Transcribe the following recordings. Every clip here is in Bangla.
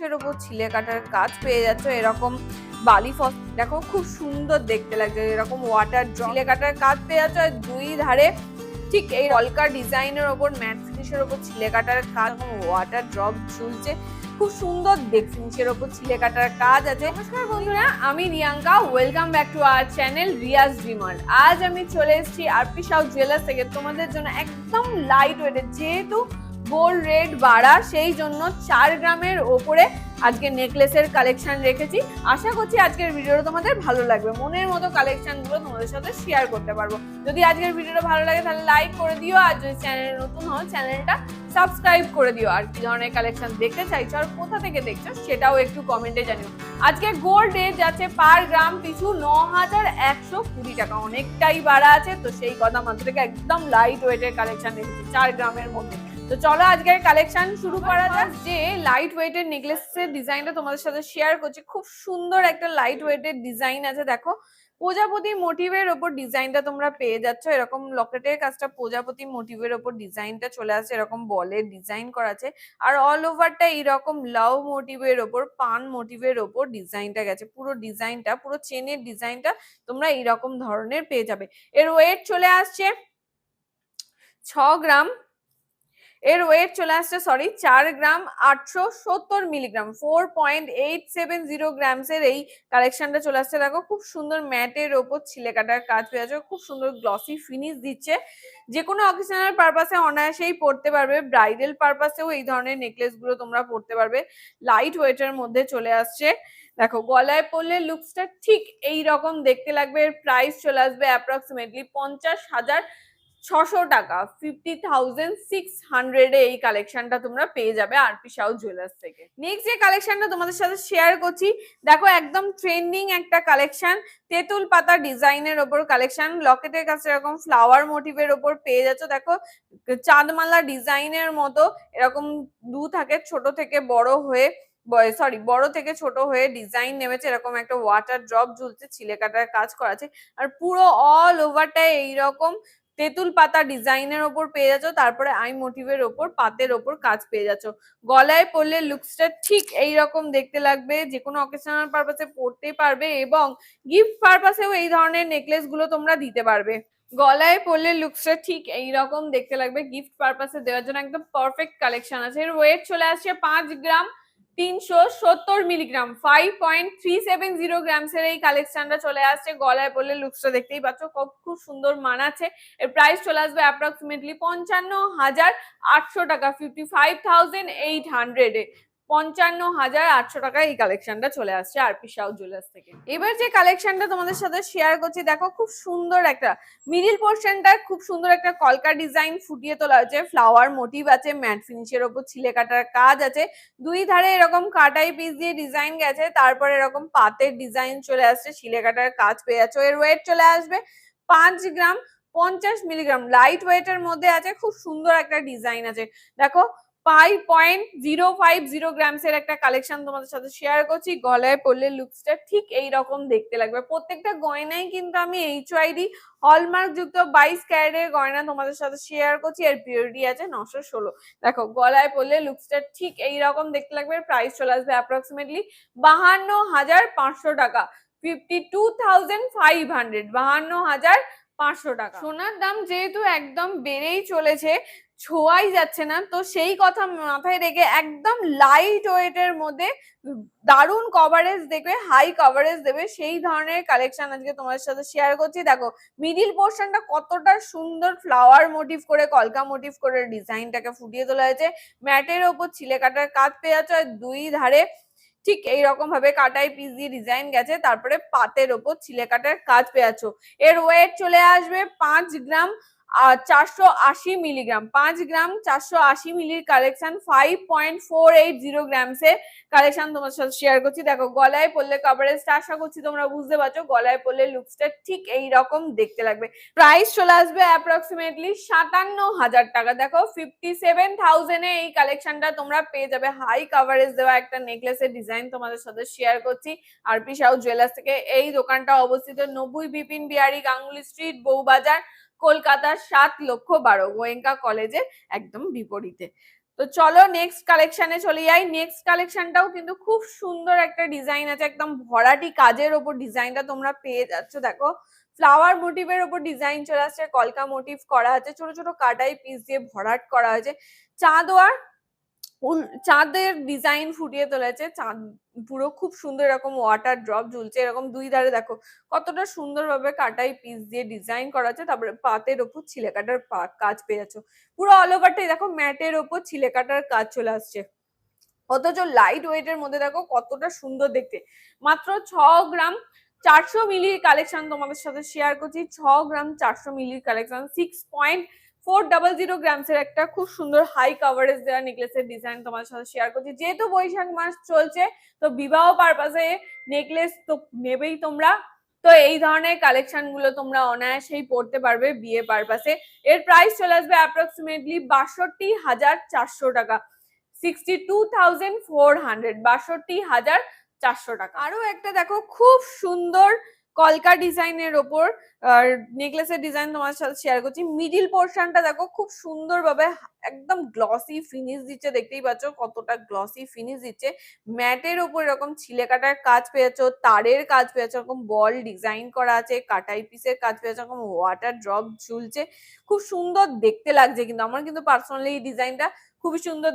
এর উপর ছিলে কাটার কাজ পেয়ে যাচ্ছ। এরকম বালি ফস দেখো খুব সুন্দর দেখতে লাগছে এরকম ওয়াটার ছিলে কাটার কাজ পেয়ে যাচ্ছ আর দুই ধারে ঠিক এই কলকা ডিজাইনের ওপর ম্যাট ফিনিশের ওপর ছিলে কাটার কাজ ওয়াটার ড্রপ ঝুলছে। খুব সুন্দর দেখ ফিনিশের ওপর ছিলে কাটার কাজ আছে। নমস্কার বন্ধুরা। আমি Riyanka welcome back to our channel Riyaz dreamer আজ আমি চলে এসেছি আরপি সাউথ জুয়েলার্স থেকে। তোমাদের জন্য একদম লাইট ওয়েটের যেহেতু গোল্ড রেট বাড়া, সেই জন্য চার গ্রামের ওপরে আজকে নেকলেসের কালেকশন রেখেছি। আশা করছি আজকের ভিডিওটা তোমাদের ভালো লাগবে। মনের মতো কালেকশনগুলো তোমাদের সাথে শেয়ার করতে পারব। যদি আজকের ভিডিওটা ভালো লাগে, তাহলে লাইক করে দিও। আর যদি চ্যানেলে নতুন হও চ্যানেলটা সাবস্ক্রাইব করে দিও। আর কি ধরনের কালেকশন দেখতে চাইছো আর কোথা থেকে দেখছ, সেটাও একটু কমেন্টে জানিও। আজকে গোল্ড রেট যাচ্ছে পার গ্রাম পিছু ন হাজার একশো কুড়ি টাকা। অনেকটাই বাড়া আছে, তো সেই কথা মাত্র একদম লাইট ওয়েটের কালেকশন রেখেছি, চার গ্রামের মধ্যে। তো চলো আজকের কালেকশন শুরু করা যাক। যে লাইট ওয়েটের নেকলেসের ডিজাইনটা তোমাদের সাথে শেয়ার করছি, খুব সুন্দর একটা লাইট ওয়েটের ডিজাইন আছে, দেখো। প্রজাপতি মোটিভের ওপর ডিজাইনটা তোমরা পেয়ে যাচ্ছ, এরকম লকেটের কাজটা প্রজাপতি মোটিভের ওপর ডিজাইনটা চলে আসছে, এরকম বলের ডিজাইন করা আছে। আর অল ওভারটা এইরকম লাভ মোটিভের ওপর, পান মোটিভের ওপর ডিজাইনটা গেছে। পুরো ডিজাইনটা পুরো চেনের ডিজাইনটা তোমরা এইরকম ধরনের পেয়ে যাবে। এর ওয়েট চলে আসছে ছ গ্রাম। এর ওয়েট চলে আসছে সরি চার গ্রাম আটশো সত্তর milligram four point eight seven zero গ্রামসের এই কালেকশনটা চলে আসছে। দেখো, খুব সুন্দর ম্যাটের ওপর ছিলে কাটার কাজ পেয়ে আছে, খুব সুন্দর গ্লসি ফিনিশ দিচ্ছে। যে কোনো অকেশনাল পারপাসে অনায়াসেই পড়তে পারবে ব্রাইডাল পারপাসেও এই ধরনের নেকলেসগুলো তোমরা পড়তে পারবে। লাইট ওয়েটের মধ্যে চলে আসছে। দেখো, গলায় পড়লে লুকসটা ঠিক এই রকম দেখতে লাগবে। এর প্রাইস চলে আসবে অ্যাপ্রক্সিমেটলি পঞ্চাশ হাজার ছশো টাকা ফিফটি থাউজেন্ড সিক্স হান্ড্রেডে এই কালেকশনটা তোমরা পেয়ে যাবে আরপি সাউ জুয়েলার্স থেকে। নেক্সট যে কালেকশনটা তোমাদের সাথে শেয়ার করছি, দেখো একদম ট্রেন্ডিং একটা কালেকশন তেঁতুল পাতা ডিজাইনের ওপর কালেকশন লকেটের কাছে এরকম ফ্লাওয়ার মোটিভের ওপর পেয়ে যাচ্ছ, দেখো চাঁদমালা ডিজাইনের মতো, এরকম দু থাকে, ছোট থেকে বড় হয়ে সরি বড় থেকে ছোট হয়ে ডিজাইন নেমেছে, এরকম একটা ওয়াটার ড্রপ ঝুলছে ছিলে কাটার কাজ করা আছে আর পুরো অল ওভারটা এইরকম তেঁতুল পাতা ডিজাইনের ওপর পেয়ে যাচ্ছ, তারপরে আই মোটিভের ওপর, পাতের ওপর কাজ পেয়ে যাচ্ছ। গলায় পরলে লুকসটা ঠিক এই রকম দেখতে লাগবে যে কোনো অকেশনাল পারপাসে পরতে পারবে এবং গিফট পারপাসেও এই ধরনের নেকলেসগুলো তোমরা দিতে পারবে। গলায় পরলে লুকসটা ঠিক এই রকম দেখতে লাগবে গিফট পারপাসে দেওয়ার জন্য একদম পারফেক্ট কালেকশন আছে। এর ওয়েট চলে আসছে পাঁচ গ্রাম। তিনশো সত্তর milligram five point three seven zero গ্রামসের এই কালেকশনটা চলে আসছে, গলায় পড়লে লুকসটা দেখতেই পাচ্ছ, খুব খুব সুন্দর মানাচ্ছে। এর প্রাইস চলে আসবে অ্যাপ্রক্সিমেটলি পঞ্চান্ন হাজার আটশো টাকা ফিফটি ফাইভ থাউজেন্ড এইট হান্ড্রেডে পঞ্চান্ন হাজার আটশো টাকায় এই কালেকশনটা চলে আসছে আরপি সাউ জুয়েলার্স থেকে। এবার যে কালেকশনটা তোমাদের সাথে শেয়ার করছি, দেখো খুব সুন্দর একটা মিডিল পোর্শনটা খুব সুন্দর একটা কলকা ডিজাইন ফুটিয়ে তোলা হয়েছে। ফ্লাওয়ার মোটিভ আছে ম্যাট ফিনিশের ওপর ছিলে কাটার কাজ আছে। দুই ধারে এরকম কাটাই পিস দিয়ে ডিজাইন গেছে, তারপর এরকম পাতের ডিজাইন চলে আসছে, ছিলে কাটার কাজ পেয়ে যাচ্ছে। এর ওয়েট চলে আসবে পাঁচ গ্রাম, পঞ্চাশ মিলিগ্রাম লাইট ওয়েটের মধ্যে আছে, খুব সুন্দর একটা ডিজাইন আছে। দেখো five point zero five zero গ্রামসের একটা কালেকশন তোমাদের সাথে শেয়ার করছি। গলায় পড়লে লুকসটা ঠিক এই রকম দেখতে লাগবে। প্রত্যেকটা গয়নাই কিন্তু আমি এইচ ওয়াইডি হলমার্ক যুক্ত বাইশ ক্যারেটের গয়না তোমাদের সাথে শেয়ার করছি। এর পিওরিটি আছে নশো ষোলো। দেখো, গলায় পড়লে লুকসটা ঠিক এই রকম দেখতে লাগবে। প্রাইস চলে আসবে অ্যাপ্রক্সিমেটলি বাহান্ন হাজার পাঁচশো টাকা। Fifty two thousand five hundred বাহান্ন হাজার পাঁচশো টাকা। সোনার দাম যেহেতু একদম বেড়েই চলেছে ছোঁয়াই যাচ্ছে না। তো সেই কথা মাথায় রেখে একদম লাইট ওয়েটের মধ্যে দারুণ কভারেজ দেবে হাই কভারেজ দেবে। সেই ধরনের কালেকশন আজকে তোমাদের সাথে শেয়ার করছি। দেখো মিডিল পোর্শনটা কতটা সুন্দর ফ্লাওয়ার মোটিভ করে, কলকা মোটিভ করে ডিজাইনটাকে ফুটিয়ে তোলা হয়েছে। ম্যাটের ওপর ছিলে কাটার কাজ পেয়ে যাচ্ছে দুই ধারে ঠিক এইরকম ভাবে কাটাই পিস দিয়ে ডিজাইন গেছে, তারপরে পাতের ওপর ছিলে কাটার কাজ পেয়ে এর ওয়েট চলে আসবে পাঁচ গ্রাম চারশো আশি মিলিগ্রাম। পাঁচ গ্রাম চারশো আশি মিলির collection five point four eight zero গ্রামসের collection তোমার সাথে শেয়ার করছি। দেখো, গলায় পড়লে কভারেজটা আশা করছি, তোমরা বুঝতে পারছ, গলায় পড়লে লুকসটা ঠিক এই রকম দেখতে লাগবে। প্রাইস চলে আসবে অ্যাপ্রক্সিমেটলি সাতান্ন হাজার টাকা। দেখো ফিফটি সেভেন থাউজেন্ডে এই কালেকশনটা তোমরা পেয়ে যাবে। হাই কভারেজ দেওয়া একটা নেকলেসের ডিজাইন তোমাদের সাথে শেয়ার করছি। আরপি সাউ জুয়েলার্স থেকে এই দোকানটা অবস্থিত নব্বই বিপিন বিহারি গাঙ্গুলি স্ট্রিট বউবাজার। কলকাতার সাত লক্ষ বারো গোয়েঙ্কা কলেজের একদম বিপরীতে। তো চলো নেক্সট কালেকশনে চলে যাই। নেক্সট কালেকশনটাও কিন্তু খুব সুন্দর একটা ডিজাইন আছে। একদম ভরাটি কাজের ওপর ডিজাইনটা তোমরা পেয়ে যাচ্ছ। দেখো ফ্লাওয়ার মোটিভের ওপর ডিজাইন চলে আসছে। কলকা মোটিভ করা আছে। ছোট ছোট কাটাই পিস দিয়ে ভরাট করা হয়েছে। চাঁদোয়ার চাঁদের ডিজাইন ফুটিয়ে তোলেছে। চাঁদ পুরো খুব সুন্দর এরকম ওয়াটার ড্রপ ঝুলছে। এরকম দুই ধারে দেখো কতটা সুন্দরভাবে কাটাই পিস দিয়ে ডিজাইন করা আছে। তারপরে পাতের ওপর ছিলে কাটার কাজ পেয়ে যাচ্ছ। পুরো অল ওভারটাই দেখো ম্যাটের ওপর ছিলে কাটার কাজ চলে আসছে। অথচ লাইট ওয়েটের মধ্যে দেখো কতটা সুন্দর দেখতে। মাত্র ছ গ্রাম চারশো মিলির কালেকশন তোমাদের সাথে শেয়ার করছি। ছ গ্রাম চারশো মিলির collection six point four double zero গ্রামসের একটা খুব সুন্দর হাই কাভারেজ দেওয়া নেকলেসের ডিজাইন তোমার সাথে শেয়ার করছি। যেহেতু বৈশাখ মাস চলছে, তো বিবাহ পারপাসে নেকলেস তো নেবেই তোমরা। তো এই ধরনের কালেকশনগুলো তোমরা অনায়াসেই পড়তে পারবে বিয়ে পারপাসে এর প্রাইস চলে আসবে অ্যাপ্রক্সিমেটলি বাষট্টি হাজার চারশো টাকা। Sixty two thousand four hundred বাষট্টি হাজার চারশো টাকা। আরও একটা দেখো, খুব সুন্দর কলকা ডিজাইনের ওপর, আর নেকলেসের ডিজাইন তোমার সাথে শেয়ার করছি। মিডিল পোর্শনটা দেখো খুব সুন্দরভাবে একদম গ্লসি ফিনিশ দিচ্ছে, দেখতেই পাচ্ছ কতটা গ্লসি ফিনিশ দিচ্ছে। ম্যাটের ওপর এরকম ছিলে কাটার কাজ পেয়েছ, তারের কাজ পেয়েছ, এরকম বল ডিজাইন করা আছে, কাটাই পিসের কাজ পেয়েছ, এরকম ওয়াটার ড্রপ ঝুলছে। খুব সুন্দর দেখতে লাগছে কিন্তু, আমার কিন্তু পার্সোনালি এই ডিজাইনটা খুবই সুন্দর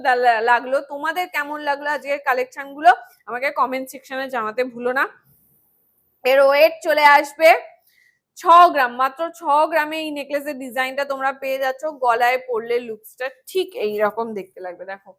লাগল তোমাদের কেমন লাগল আজকের কালেকশনগুলো আমাকে কমেন্ট সেকশনে জানাতে ভুলো না। এর ওয়েট চলে আসবে। ছ গ্রাম, মাত্র ছ গ্রামে এই নেকলেসের ডিজাইনটা তোমরা পেয়ে যাচ্ছ। গলায় পরলে লুকসটা ঠিক এইরকম দেখতে লাগবে, দেখো।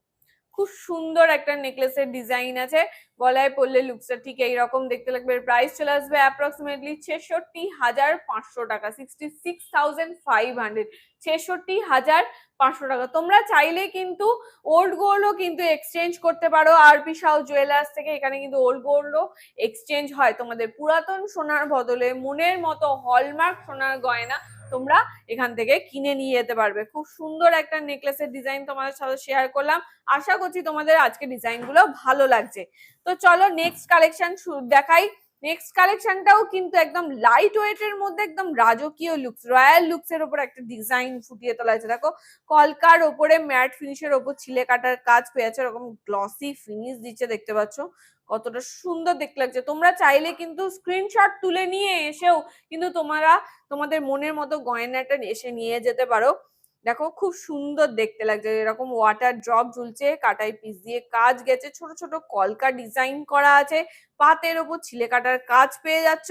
খুব সুন্দর একটা নেকলেসের ডিজাইন আছে। গলায় পরলে লুকসটা ঠিক এইরকম দেখতে লাগবে। প্রাইস চলে আসবে অ্যাপ্রক্সিমেটলি ছেষট্টি হাজার পাঁচশো টাকা sixty six thousand five hundred ছেষট্টি হাজার পাঁচশো টাকা। তোমরা চাইলে কিন্তু ওল্ড গোল্ডও কিন্তু এক্সচেঞ্জ করতে পারো। আরপি সাউ জুয়েলার্স থেকে এখানে কিন্তু ওল্ড গোল্ডও এক্সচেঞ্জ হয় তোমাদের। পুরাতন সোনার বদলে মনের মতো হলমার্ক সোনার গয়না তোমরা এখান থেকে কিনে নিয়ে যেতে পারবে। খুব সুন্দর একটা নেকলেসের ডিজাইন তোমাদের সাথে শেয়ার করলাম। আশা করছি তোমাদের আজকে ডিজাইনগুলো ভালো লাগছে। তো চলো নেক্সট কালেকশন দেখাই। নেক্সট কালেকশনটাও কিন্তু একদম লাইট ওয়েটের মধ্যে একদম রাজকীয় লুকস রয়্যাল লুকস এর উপর একটা ডিজাইন ফুটিয়ে তোলা আছে দেখো, কলকার ওপরে ম্যাট ফিনিশের ওপর ছিলে কাটার কাজ পেয়েছে। এরকম গ্লসি ফিনিশ দিচ্ছে দেখতে পাচ্ছ। কতটা সুন্দর দেখতে লাগছে। তোমরা চাইলে কিন্তু স্ক্রিনশট তুলে নিয়ে এসেও কিন্তু তোমরা তোমাদের মনের মতো গয়নাটা এসে নিয়ে যেতে পারো। দেখো খুব সুন্দর দেখতে লাগছে। এরকম ওয়াটার ড্রপ ঝুলছে কাটাই পিস দিয়ে কাজ গেছে, ছোট ছোট কলকা ডিজাইন করা আছে, পাতের ওপর ছিলে কাটার কাজ পেয়ে যাচ্ছ।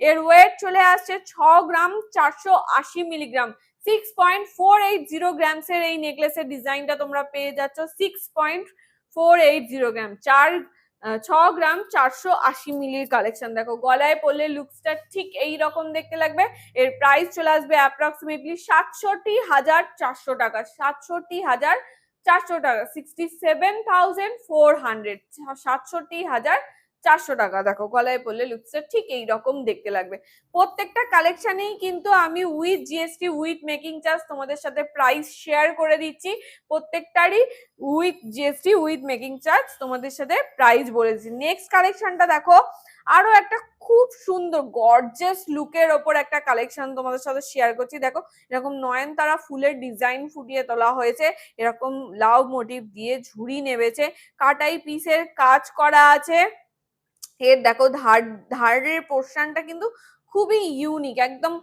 এর ওয়েট চলে আসছে ছ গ্রাম চারশো আশি milligram six point four eight zero গ্রামসের এই নেকলেসের ডিজাইনটা তোমরা পেয়ে যাচ্ছ। Six point four eight zero gram চার ছ গ্রাম চারশো আশি মিলির কালেকশন দেখো, গলায় পড়লে লুকসটা ঠিক এই রকম দেখতে লাগবে। এর প্রাইস চলে আসবে অ্যাপ্রক্সিমেটলি সাতষট্টি হাজার চারশো টাকা। সাতষট্টি হাজার চারশো টাকা sixty seven thousand four hundred সাতষট্টি হাজার চারশো টাকা। দেখো, গলায় পড়লে লুকসটা ঠিক এই রকম দেখতে লাগবে। প্রত্যেকটা কালেকশনেই কিন্তু আমি with GST with making charge তোমাদের সাথে প্রাইস শেয়ার করে দিচ্ছি। প্রত্যেকটারই with GST with making charge তোমাদের সাথে প্রাইস বলে দিচ্ছি। নেক্সট কালেকশনটা দেখো, আরও একটা খুব সুন্দর গর্জেস লুকের ওপর একটা কালেকশন তোমাদের সাথে শেয়ার করছি। দেখো, এরকম নয়নতারা ফুলের ডিজাইন ফুটিয়ে তোলা হয়েছে। এরকম লাভ মোটিভ দিয়ে ঝুড়ি নেবেছে। কাটাই পিসের কাজ করা আছে। এর দেখো ধার, ধারের পোর্শনটা কিন্তু খুবই ইউনিক একদম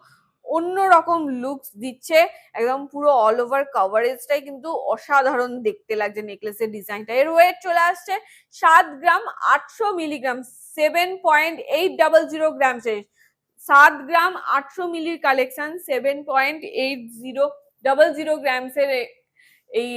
অন্য রকম লুকস দিচ্ছে, একদম পুরো অল ওভার কভারেজটাই কিন্তু অসাধারণ দেখতে লাগছে নেকলেসের ডিজাইনটা এর ওয়েট চলে আসছে সাত গ্রাম আটশো milligram seven point eight double zero gram সাত গ্রাম আটশো মিলির collection seven point eight zero double zero গ্রামসের এই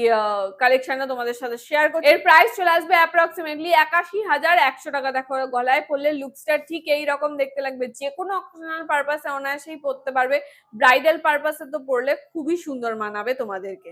কালেকশনটা তোমাদের সাথে শেয়ার করছি। এর প্রাইস চলে আসবে অ্যাপ্রক্সিমেটলি একাশি হাজার একশো টাকা। দেখো, গলায় পড়লে লুকসটা ঠিক এই রকম দেখতে লাগবে। যে কোনো অকেশনাল পারপাসে অনায়াসেই পড়তে পারবে। ব্রাইডাল পারপাসে তো পড়লে খুবই সুন্দর মানাবে তোমাদেরকে।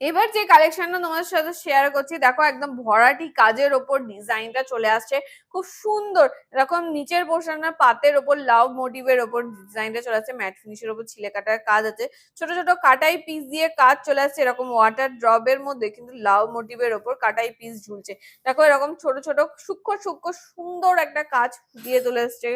এবার যে কালেকশনটা তোমাদের সাথে শেয়ার করছি, দেখো একদম ভরাটি কাজের ওপর ডিজাইনটা চলে আসছে। খুব সুন্দর, এরকম নিচের পোর্শনের পাতের ওপর লাভ মোটিভের ওপর ডিজাইনটা চলে আসছে ম্যাট ফিনিশের ওপর ছিলে কাটার কাজ আছে। ছোট ছোট কাটাই পিস দিয়ে কাজ চলে আসছে, এরকম ওয়াটার ড্রপের মধ্যে কিন্তু লাভ মোটিভের ওপর কাটাই পিস ঝুলছে। দেখো এরকম ছোট ছোট, সূক্ষ্ম সূক্ষ্ম সুন্দর একটা কাজ ফুটিয়ে তুলে এসছে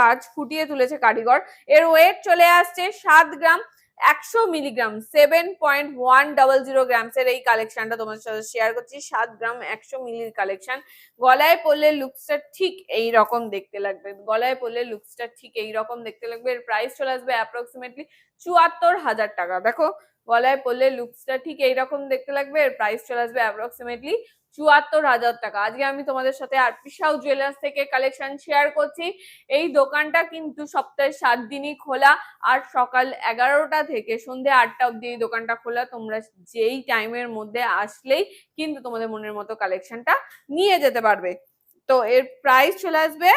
কাজ ফুটিয়ে তুলেছে কারিগর। এর ওয়েট চলে আসছে সাত গ্রাম। একশো milligram seven point one double zero গ্রামসের এই কালেকশনটা তোমার সাথে শেয়ার করছি। সাত গ্রাম একশো মিলির কালেকশন গলায় পরলে লুকসটা ঠিক এই রকম দেখতে লাগবে। গলায় পরলে লুকসটা ঠিক এই রকম দেখতে লাগবে। এর প্রাইস চলে আসবে অ্যাপ্রক্সিমেটলি চুয়াত্তর হাজার টাকা। দেখো, গলায় পরলে লুকসটা ঠিক এইরকম দেখতে লাগবে। এর প্রাইস চলে আসবে অ্যাপ্রক্সিমেটলি চুয়াত্তর হাজার টাকা। আজকে আমি তোমাদের সাথে আরপি সাউ জুয়েলার্স থেকে কালেকশন শেয়ার করছি। এই দোকানটা কিন্তু সপ্তাহে সাত দিনই খোলা আর সকাল এগারোটা থেকে সন্ধে আটটা অব্দি এই দোকানটা খোলা। তোমরা যেই টাইমের মধ্যে আসলেই কিন্তু তোমাদের মনের মতো কালেকশনটা নিয়ে যেতে পারবে। তো এর প্রাইস চলে আসবে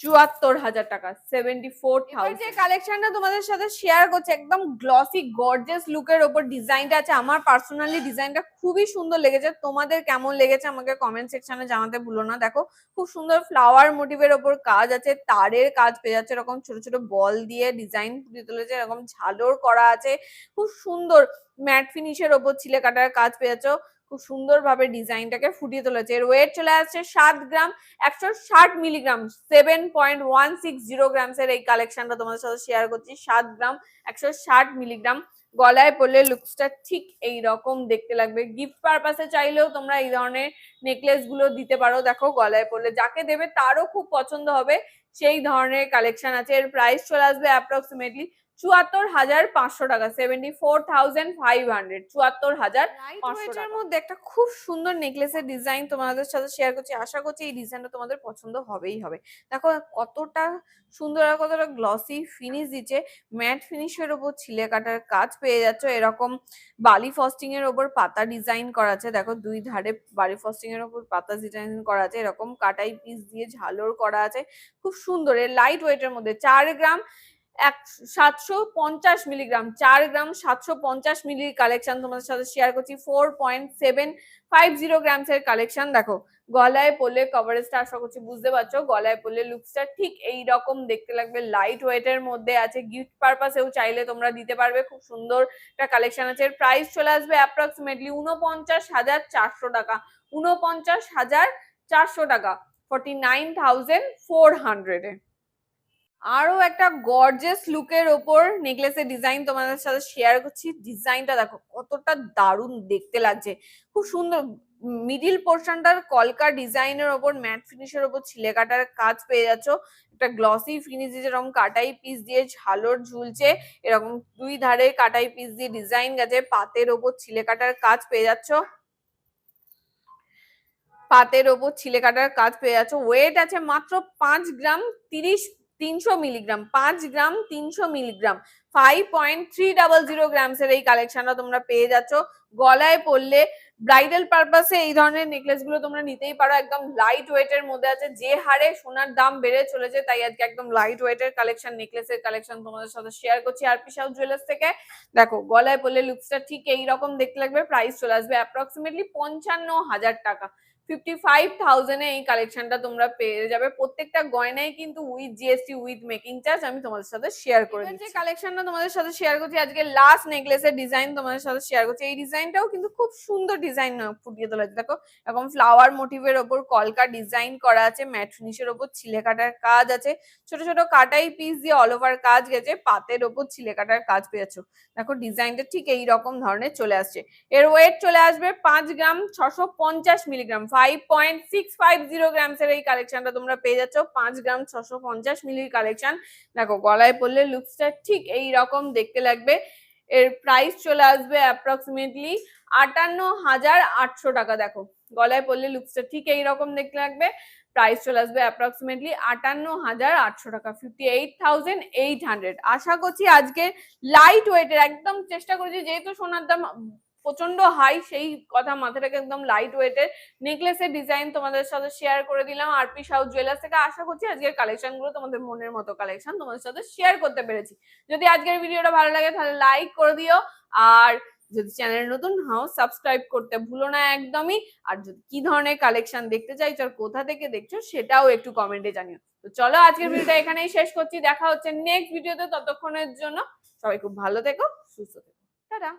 চুয়াত্তর হাজার টাকা সেভেন্টি ফোর যে কালেকশনটা তোমাদের সাথে শেয়ার করছে একদম গ্লসি গর্জেস লুকের ওপর ডিজাইনটা আছে। আমার পার্সোনালি ডিজাইনটা খুবই সুন্দর লেগেছে। তোমাদের কেমন লেগেছে আমাকে কমেন্ট সেকশনে জানাতে ভুলো না। দেখো খুব সুন্দর ফ্লাওয়ার মোটিভের ওপর কাজ আছে তারের কাজ পেয়ে যাচ্ছে এরকম ছোট ছোট বল দিয়ে ডিজাইন ফুটিয়ে তুলেছে এরকম ঝালর করা আছে। খুব সুন্দর ম্যাট ফিনিশের ওপর ছিলে কাটার কাজ পেয়ে যাচ্ছ। খুব সুন্দরভাবে ডিজাইনটাকে ফুটিয়ে তুলেছে। এর ওয়েট চলে আসছে সাত গ্রাম, একশো ষাট milligram seven point one six zero গ্রামসের এই কালেকশনটা তোমাদের সাথে শেয়ার করছি। সাত গ্রাম, একশো ষাট মিলিগ্রাম গলায় পরলে লুকসটা ঠিক এই রকম দেখতে লাগবে। গিফট পারপাসে চাইলেও তোমরা এই ধরনের নেকলেসগুলো দিতে পারো। দেখো, গলায় পরলে যাকে দেবে তারও খুব পছন্দ হবে। সেই ধরনের কালেকশন আছে। এর প্রাইস চলে আসবে অ্যাপ্রক্সিমেটলি চুয়াত্তর হাজার পাঁচশো টাকা seventy four thousand five hundred চুয়াত্তর হাজার পাঁচশোটার মধ্যে একটা খুব সুন্দর নেকলেসের ডিজাইন তোমাদের সাথে শেয়ার করছি। আশা করছি এই ডিজাইনটা তোমাদের পছন্দ হবেই হবে। দেখো কতটা সুন্দর আর কতটা গ্লসি ফিনিশ দিচ্ছে। ম্যাট ফিনিশের ওপর ছিলে কাটার কাজ পেয়ে যাচ্ছ। এরকম বালি ফস্টিং এর ওপর পাতা ডিজাইন করা আছে। দেখো দুই ধারে বালি ফস্টিং এর ওপর পাতা ডিজাইন করা আছে। এরকম কাটাই পিস দিয়ে ঝালর করা আছে। খুব সুন্দর। এর লাইট ওয়েটের মধ্যে চার গ্রাম এক সাতশো পঞ্চাশ মিলিগ্রাম, চার গ্রাম সাতশো পঞ্চাশ মিলির কালেকশন তোমাদের সাথে শেয়ার করছি। Four point seven five zero grams এর কালেকশন দেখো। গলায় পরলে কভারেজটা আশা করছি বুঝতে পারছ, গলায় পরলে লুকসটা ঠিক এই রকম দেখতে লাগবে। লাইট ওয়েটের মধ্যে আছে গিফট পারপাসেও চাইলে তোমরা দিতে পারবে। খুব সুন্দর একটা কালেকশন আছে। এর প্রাইস চলে আসবে অ্যাপ্রক্সিমেটলি উনপঞ্চাশ হাজার চারশো টাকা। উনপঞ্চাশ হাজার চারশো টাকা। ফর্টি নাইন থাউজেন্ড ফোর হান্ড্রেডে আরও একটা গর্জেস লুকের ওপর নেকলেসের ডিজাইন তোমাদের সাথে শেয়ার করছি। ডিজাইনটা দেখো, কতটা দারুণ দেখতে লাগছে। খুব সুন্দর মিডিল পোর্শনটার কলকা ডিজাইনের ওপর ম্যাট ফিনিশের ওপর ছিলে কাটার কাজ পেয়ে যাচ্ছ। একটা গ্লসি ফিনিশ যেরকম কাটাই পিস দিয়ে ঝালর ঝুলছে, এরকম দুই ধারে কাটাই পিস দিয়ে ডিজাইন গেছে, পাতের ওপর ছিলে কাটার কাজ পেয়ে যাচ্ছ। পাতের ওপর ছিলে কাটার কাজ পেয়ে যাচ্ছ। ওয়েট আছে মাত্র পাঁচ গ্রাম তিরিশ তিনশো মিলিগ্রাম, পাঁচ গ্রাম তিনশো milligram. Five point three double zero গ্রামসের এই কালেকশনটা তোমরা পেয়ে যাচ্ছ। গলায় পড়লে ব্রাইডাল পারপাসে এই ধরনের নেকলেসগুলো তোমরা নিতেই পারো। একদম লাইট ওয়েটের মধ্যে আছে। যে হারে সোনার দাম বেড়ে চলেছে, তাই আজকে একদম লাইট ওয়েটের কালেকশন নেকলেসের কালেকশন তোমাদের সাথে শেয়ার করছি আর পিসাউ জুয়েলার্স থেকে। দেখো, গলায় পড়লে লুকসটা ঠিক এই রকম দেখতে লাগবে। প্রাইস চলে আসবে অ্যাপ্রক্সিমেটলি পঞ্চান্ন হাজার টাকা। ফিফটি ফাইভ থাউজেন্ডে এই কালেকশনটা তোমরা পেয়ে যাবে। প্রত্যেকটা গয়নায় কিন্তু with GST with making charge আমি তোমাদের সাথে শেয়ার করে দিচ্ছি। কালেকশনটা তোমাদের সাথে শেয়ার করছি আজকে লাস্ট নেকলেসের ডিজাইন তোমাদের সাথে শেয়ার করছি। এই ডিজাইনটাও কিন্তু খুব সুন্দর ডিজাইন ফুটিয়ে তোলা আছে। দেখো এরকম ফ্লাওয়ার মোটিভের ওপর কলকা ডিজাইন করা আছে ম্যাট ফিনিশের ওপর ছিলে কাটার কাজ আছে। ছোট ছোট কাটাই পিস দিয়ে অল ওভার কাজ গেছে পাতের ওপর ছিলে কাটার কাজ পেয়েছ দেখো ডিজাইনটা ঠিক এই রকম ধরনের চলে আসছে। এর ওয়েট চলে আসবে পাঁচ গ্রাম ছশো পঞ্চাশ milligram five point six five zero গ্রামসের এই কালেকশনটা তোমরা পেয়ে যাচ্ছ। পাঁচ গ্রাম ছশো পঞ্চাশ মিলির কালেকশন দেখো, গলায় পড়লে লুকসটা ঠিক এই রকম দেখতে লাগবে। এর প্রাইস চলে আসবে অ্যাপ্রক্সিমেটলি আটান্ন হাজার আটশো টাকা। দেখো, গলায় পড়লে লুকসটা ঠিক এই রকম দেখতে লাগবে। প্রাইস চলে আসবে অ্যাপ্রক্সিমেটলি আটান্ন হাজার আটশো টাকা fifty eight thousand eight hundred আশা করছি আজকে লাইট ওয়েটের একদম চেষ্টা করেছি, যেহেতু সোনার দাম প্রচণ্ড হাই সেই কথা মাথায় রেখে একদম লাইট ওয়েটের নেকলেসের ডিজাইন তোমাদের সাথে শেয়ার করে দিলাম। আরপি সাউথ জুয়েলার্স থেকে আশা করছি আজকের কালেকশনগুলো তোমাদের মনের মতো কালেকশন তোমাদের সাথে শেয়ার করতে পেরেছি। যদি আজকের ভিডিওটা ভালো লাগে তাহলে লাইক করে দিও। আর যদি চ্যানেল নতুন হও সাবস্ক্রাইব করতে ভুলো না একদমই। আর যদি কি ধরনের কালেকশন দেখতে চাইছো আর কোথা থেকে দেখছ সেটাও একটু কমেন্টে জানিও। তো চলো আজকের ভিডিওটা এখানেই শেষ করছি। দেখা হচ্ছে নেক্সট ভিডিওতে ততক্ষণের জন্য। সবাই খুব ভালো থেকো সুস্থ থেকো। টাটা।